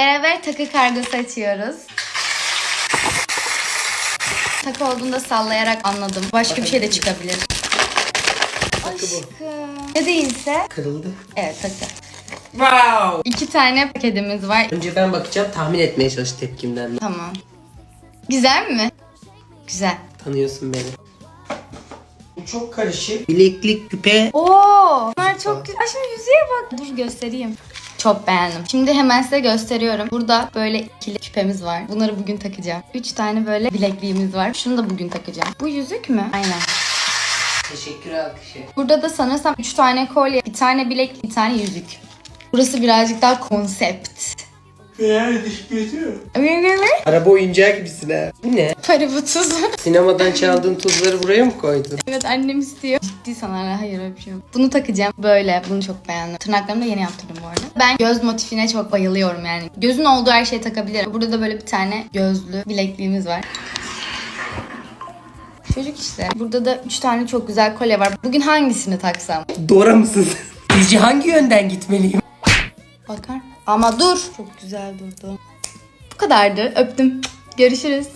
Beraber takı kargosu açıyoruz. Takı olduğunda sallayarak anladım. Başka bir şey de çıkabilir. Takı bu. Aşkım. Ne değilse. Kırıldı. Evet takı. Wow. İki tane paketimiz var. Önce ben bakacağım tahmin etmeye çalış tepkimden. Tamam. Güzel mi? Güzel. Tanıyorsun beni. Bu çok karışık. Bileklik, küpe. Oo, bunlar çok güzel. Ay, Şimdi yüzeye bak. Dur göstereyim. Çok beğendim. Şimdi hemen size gösteriyorum. Burada böyle ikili küpemiz var. Bunları bugün takacağım. Üç tane böyle bilekliğimiz var. Şunu da bugün takacağım. Bu yüzük mü? Aynen. Teşekkür alkışı. Burada da sanırsam üç tane kolye, bir tane bilek, bir tane yüzük. Burası birazcık daha konsept. Geçiyor. Para Araba oyuncağı gibisin ha. Bu ne? bu tuz. Sinemadan çaldığın tuzları buraya mı koydun? evet annem istiyor. Ciddi sana hayır öyle bir şey yok. Bunu takacağım. Böyle. Bunu çok beğendim. Tırnaklarımı da yeni yaptırdım bu arada. Ben göz motifine çok bayılıyorum yani. Gözün olduğu her şeyi takabilirim. Burada da böyle bir tane gözlü bilekliğimiz var. Çocuk işte. Burada da üç tane çok güzel kolye var. Bugün hangisini taksam? Dora mısın? Sizce hangi yönden gitmeliyim? Ama dur. Çok güzel durdu. Bu kadardı. Öptüm. Görüşürüz.